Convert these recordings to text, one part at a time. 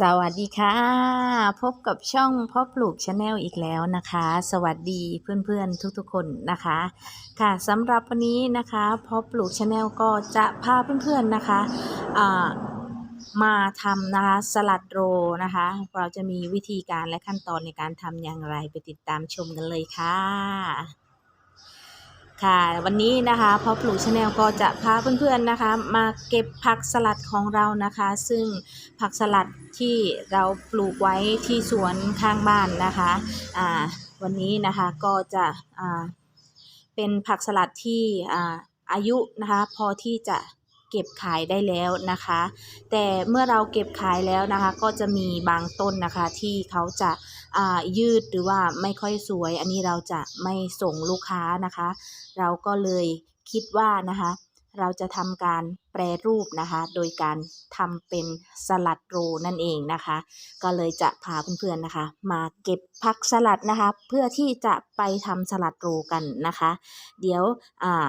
สวัสดีค่ะ พบกับช่องพ่อปลูกชาแนลอีกแล้วนะคะ สวัสดีเพื่อนๆทุกๆคนนะคะ ค่ะสำหรับวันนี้นะคะพ่อปลูกชาแนลก็จะพาเพื่อนๆนะคะอ่ามาทำนะคะสลัดโรนะคะ เราจะมีวิธีการและขั้นตอนในการทำอย่างไรไปติดตามชมกันเลยค่ะ ค่ะ วันนี้นะคะพ่อปลูกชาแนลก็จะพาเพื่อนๆนะคะ มาเก็บผักสลัดของเรานะคะ ซึ่งผักสลัดที่เราปลูกไว้ที่สวนข้างบ้านนะคะอ่าวันนี้นะคะก็จะอ่าเป็นผักสลัดที่อ่าอายุนะคะพอที่จะเก็บขายได้แล้วนะคะ แต่เมื่อเราเก็บขายแล้วนะคะ ก็จะมีบางต้นนะคะที่เขาจะ ยืดหรือว่าไม่ค่อยสวย อันนี้เราจะไม่ส่งลูกค้านะคะ เราก็เลยคิดว่านะคะ เราจะทำการแปรรูปนะคะ โดยการทำเป็นสลัดโรนั่นเองนะคะ ก็เลยจะพาเพื่อนๆนะคะ มาเก็บผักสลัดนะคะ เพื่อที่จะไปทำสลัดโรกันนะคะ เดี๋ยวอ่า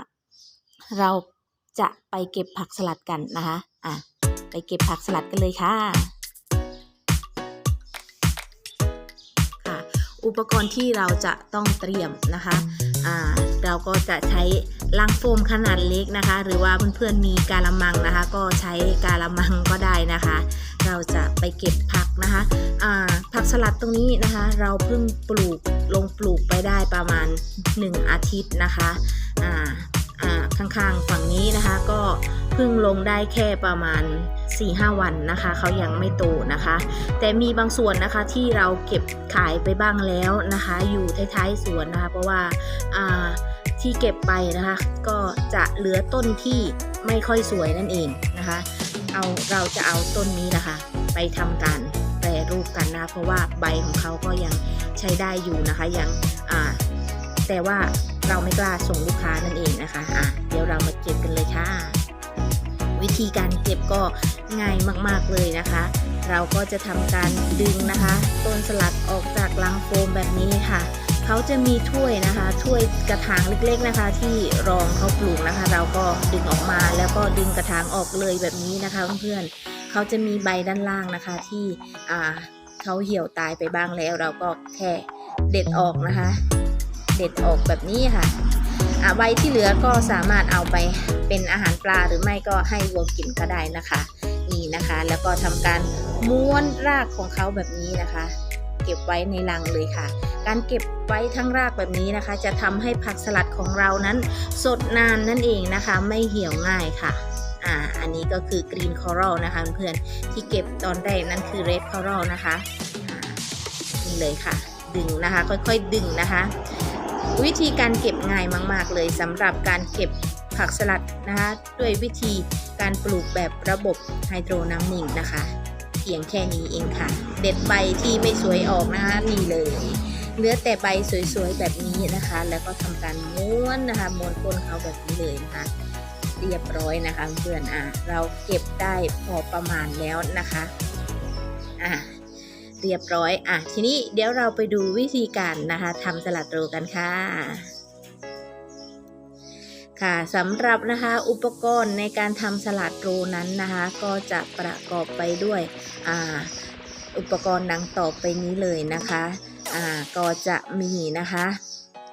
เราจะไปเก็บผักสลัดกันนะคะ อะ ไปเก็บผักสลัดกันเลยค่ะ อุปกรณ์ที่เราจะต้องเตรียมนะคะเราก็จะใช้ลังโฟมขนาดเล็กนะคะ หรือว่าเพื่อนๆมีกาละมังนะคะ ก็ใช้กาละมังก็ได้นะคะ เราจะไปเก็บผักนะคะผักสลัดตรงนี้นะคะ เราเพิ่งปลูกลงปลูกไปได้ประมาณ 1 อาทิตย์นะคะ ข้างๆ ฝั่งนี้นะคะ ก็เพิ่งลงได้แค่ประมาณ 4-5 วันนะคะเขายังไม่โตนะคะ แต่มีบางส่วนนะคะที่เราเก็บขายไปบ้างแล้วนะคะ อยู่ท้ายๆสวนนะคะ เพราะว่าอ่าที่เก็บไปนะคะ ก็จะเหลือต้นที่ไม่ค่อยสวยนั่นเองนะคะ เอาเราจะเอาต้นนี้นะคะ ไปทำการแปรรูปกันนะเพราะว่าใบของเขาก็ยังใช้ได้อยู่นะคะยังแต่ว่า เราไม่กล้าส่งลูกค้านั่นเองนะคะอะเดี๋ยวเรามาเก็บกันเลยค่ะ วิธีการเก็บก็ง่ายมากๆเลยนะคะ เราก็จะทำการดึงนะคะ ต้นสลัดออกจากลังโฟมแบบนี้ค่ะเขาจะมีถ้วยนะคะถ้วยกระถางเล็กๆนะคะ ที่รองเขาปลูกนะคะ เราก็ดึงออกมาแล้วก็ดึงกระถางออกเลยแบบนี้นะคะเพื่อนๆเขาจะมีใบด้านล่างนะคะที่เขาเหี่ยวตายไปบ้างแล้ว เราก็แค่เด็ดออกนะคะ เด็ดออกแบบนี้ค่ะอ่าใบที่เหลือก็สามารถเอาไปเป็นอาหารปลาหรือไม่ก็ให้วัวกินก็ได้นะคะนี่นะคะ แล้วก็ทำการม้วนรากของเขาแบบนี้นะคะ เก็บไว้ในลังเลยค่ะ การเก็บไว้ทั้งรากแบบนี้นะคะ จะทำให้ผักสลัดของเรานั้นสดนานนั่นเองนะคะ ไม่เหี่ยวง่ายค่ะอ่าอันนี้ก็คือกรีนคอรัลนะคะเพื่อนๆที่เก็บตอนแรกนั่นคือเรดคอรัลนะคะนี่เลยค่ะ ดึงนะคะค่อยๆดึงนะคะ วิธีการเก็บง่ายมาก ๆ เลยสำหรับการเก็บผักสลัดนะคะด้วยวิธีการปลูกแบบระบบไฮโดรน้ำนิ่งนะคะเพียงแค่นี้เองค่ะ เด็ดใบที่ไม่สวยออกนะคะนี่เลยเหลือแต่ใบสวยๆแบบนี้นะคะ แล้วก็ทำการม้วนนะคะม้วนก้นเขาแบบนี้เลยนะคะเรียบร้อยนะคะเพื่อนอะเราเก็บได้พอประมาณแล้วนะคะอะ เรียบร้อยอะทีนี้เดี๋ยวเราไปดูวิธีการนะคะทำสลัดโรกันค่ะค่ะสำหรับนะคะอุปกรณ์ในการทำสลัดโรนั้นนะคะ ก็จะประกอบไปด้วยอ่าอุปกรณ์ดังต่อไปนี้เลยนะคะอ่าก็จะมีนะคะ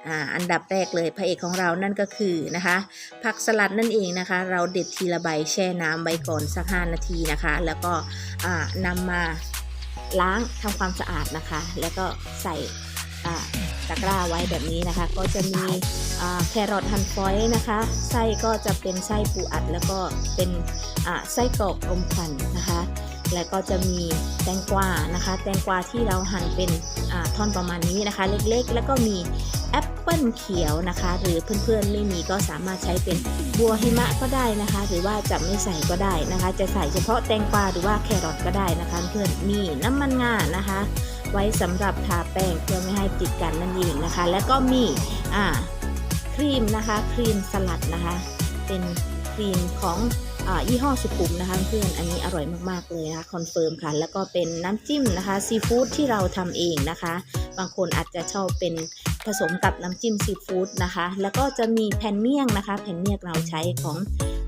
อ่าอันดับแรกเลยพระเอกของเรานั่นก็คือนะคะผักสลัดนั่นเองนะคะ เราเด็ดทีละใบแช่น้ำใบก่อนสัก 5 นาทีนะคะ แล้วก็นำมา ล้างทำความสะอาดนะคะ แล้วก็ใส่ตะกร้าไว้แบบนี้นะคะ ก็จะมีแครอทหั่นฝอยนะคะไส้ก็จะเป็นไส้ปูอัด แล้วก็เป็นไส้กรอกรมควันนะคะ แล้วก็จะมีแตงกวานะคะ แตงกวาที่เราหั่นเป็นท่อนประมาณนี้นะคะ เล็กๆ แล้วก็มี เขียวนะคะ หรือเพื่อนๆไม่มีก็สามารถใช้เป็นบัวหิมะก็ได้นะคะ หรือว่าจะไม่ใส่ก็ได้นะคะ จะใส่เฉพาะแตงกวาหรือว่าแครอทก็ได้นะคะ เพื่อนมีน้ำมันงานะคะ ไว้สำหรับทาแป้งเพื่อไม่ให้ติดกันนั่นเองนะคะ แล้วก็มีอ่าครีมนะคะ ครีมสลัดนะคะ เป็นครีมของอยี่ห้อสุขุมนะคะเพื่อนอันนี้อร่อยมากๆเลยนะคะคอนเฟิร์มค่ะ แล้วก็เป็นน้ำจิ้มนะคะซีฟู้ดที่เราทำเองนะคะ บางคนอาจจะชอบเป็น ผสมกับน้ำจิ้มซีฟู้ดนะคะ แล้วก็จะมีแผ่นเมี่ยงนะคะ แผ่นเมี่ยงเราใช้ของ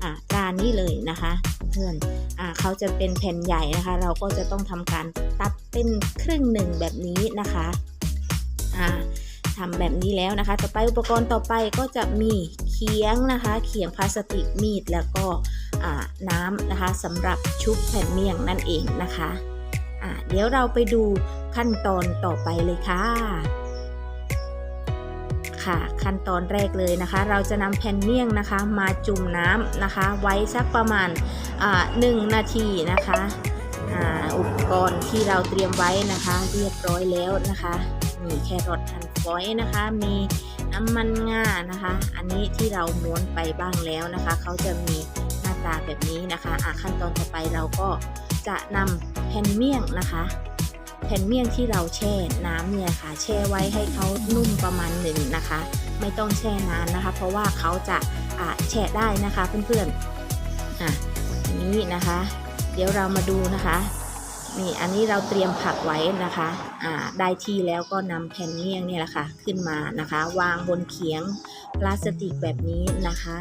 อ่าร้านนี้เลยนะคะเพื่อนอ่าเขาจะเป็นแผ่นใหญ่นะคะ เราก็จะต้องทำการตัดเป็นครึ่งหนึ่งแบบนี้นะคะอ่าทำแบบนี้แล้วนะคะ ต่อไปอุปกรณ์ต่อไปก็จะมีเขียงนะคะเขียงพลาสติกมีดแล้วก็อ่าน้ำนะคะสำหรับชุบแผ่นเมี่ยงนั่นเองนะคะอ่าเดี๋ยวเราไปดูขั้นตอนต่อไปเลยค่ะ ค่ะ ขั้นตอนแรกเลยนะคะ เราจะนำแผ่นเมี่ยงนะคะ มาจุ่มน้ำนะคะ ไว้สักประมาณหนึ่งนาทีนะคะอุปกรณ์ที่เราเตรียมไว้นะคะ เรียบร้อยแล้วนะคะ มีแครอทหั่นฝอยนะคะ มีน้ำมันงานะคะ อันนี้ที่เราม้วนไปบ้างแล้วนะคะ เขาจะมีหน้าตาแบบนี้นะคะอะขั้นตอนต่อไปเราก็จะนำแผ่นเมี่ยงนะคะ แผ่นเมี่ยงที่เราแช่น้ำเนี่ยค่ะ แช่ไว้ให้เขานุ่มประมาณหนึ่งนะคะ ไม่ต้องแช่นานนะคะ เพราะว่าเขาจะแช่ได้นะคะเพื่อนๆอะนี้นะคะ เดี๋ยวเรามาดูนะคะนี่อันนี้เราเตรียมผักไว้นะคะอ่าได้ที่แล้วก็นำแผ่นเมี่ยงเนี่ยแหละค่ะขึ้นมานะคะ วางบนเขียงพลาสติกแบบนี้นะคะ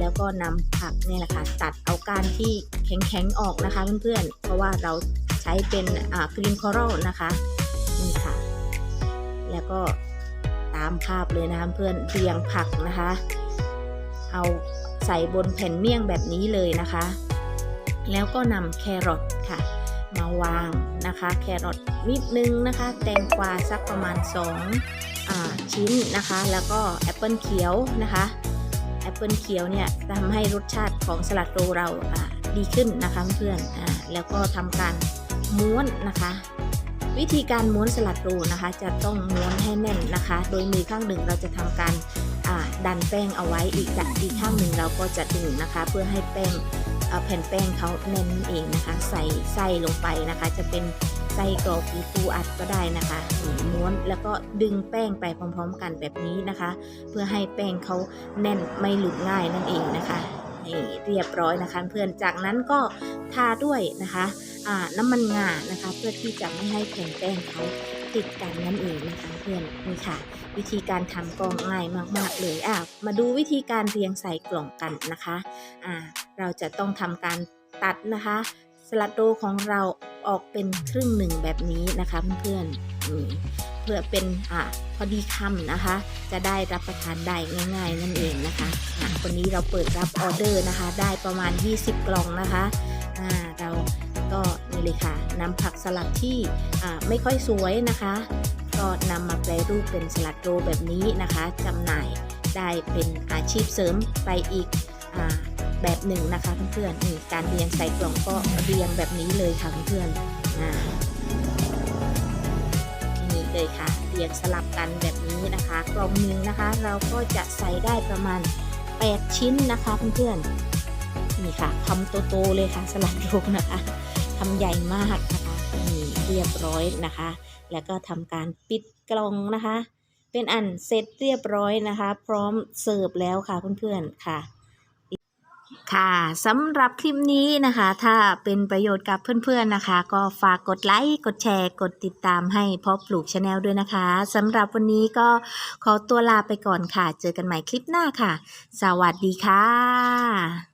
แล้วก็นำผักเนี่ยแหละค่ะตัดเอากานที่แข็งๆออกนะคะเพื่อนๆเพราะว่าเรา ใช้เป็นกรีนคอรัลนะคะนี่ค่ะ แล้วก็ตามภาพเลยนะคะเพื่อนเรียงผักนะคะ เอาใส่บนแผ่นเมี่ยงแบบนี้เลยนะคะ แล้วก็นำแครอทค่ะ มาวางนะคะ แครอทนิดนึงนะคะ แตงกวาสักประมาณ2อชิ้นนะคะ แล้วก็แอปเปิลเขียวนะคะแอปเปิลเขียวเนี่ยทำให้รสชาติของสลัดโรลเราดีขึ้นนะคะเพื่อนอแล้วก็ทำการ ม้วนนะคะ วิธีการม้วนสลัดโรนะคะ จะต้องม้วนให้แน่นนะคะ โดยมือข้างหนึ่งเราจะทำการดันแป้งเอาไว้อีกอีกข้างหนึ่งเราก็จะดึงนะคะ เพื่อให้แป้งแผ่นแป้งเขาแน่นนั่นเองนะคะ ใส่ไส้ลงไปนะคะ จะเป็นไส้กรอกหรือปูอัดก็ได้นะคะม้วนแล้วก็ดึงแป้งไปพร้อม ๆ กันแบบนี้นะคะ เพื่อให้แป้งเขาแน่นไม่หลุดง่ายนั่นเองนะคะ นี่เรียบร้อยนะคะ เพื่อนจากนั้นก็ทาด้วยนะคะอ่าน้ำมันงานะคะ เพื่อที่จะไม่ให้แผ่นแป้งเขาติดกันนั่นเองนะคะเพื่อนนี่ค่ะ วิธีการทำก็ง่ายมาก ๆ เลยอะมาดูวิธีการเรียงใส่กล่องกันนะคะอ่าเราจะต้องทำการตัดนะคะสลัดโดของเราออกเป็นครึ่งหนึ่งแบบนี้นะคะเพื่อนๆนี่ เพื่อเป็นอ่าพอดีคำนะคะ จะได้รับประทานได้ง่าย ๆ นั่นเองนะคะอะวันนี้เราเปิดรับออเดอร์นะคะ ได้ประมาณ 20 กล่องนะคะอ่าเราก็นี่เลยค่ะนำผักสลัดที่อ่าไม่ค่อยสวยนะคะ ก็นำมาแปรรูปเป็นสลัดโรลแบบนี้นะคะจำหน่ายได้เป็นอาชีพเสริมไปอีกอาแบบหนึ่งนะคะเพื่อนๆนี่การเรียงใส่กล่องก็เรียงแบบนี้เลยค่ะเพื่อนๆอ่า เลยค่ะเรียงสลับกันแบบนี้นะคะ กล่องหนึงนะคะ เราก็จะใส่ได้ประมาณ 8 ชิ้นนะคะเพื่อนๆนี่ค่ะคำโตๆเลยค่ะสลัดโรลนะคะคำใหญ่มากนะคะนี่เรียบร้อยนะคะ แล้วก็ทำการปิดกล่องนะคะ เป็นอันเสร็จเรียบร้อยนะคะ พร้อมเสิร์ฟแล้วค่ะเพื่อนๆค่ะ ค่ะสำหรับคลิปนี้นะคะ ถ้าเป็นประโยชน์กับเพื่อนๆนะคะ ก็ฝากกดไลค์กดแชร์ กดติดตามให้เพาะปลูกชาแนลด้วยนะคะสำหรับวันนี้ก็ขอตัวลาไปก่อนค่ะ เจอกันใหม่คลิปหน้าค่ะ สวัสดีค่ะ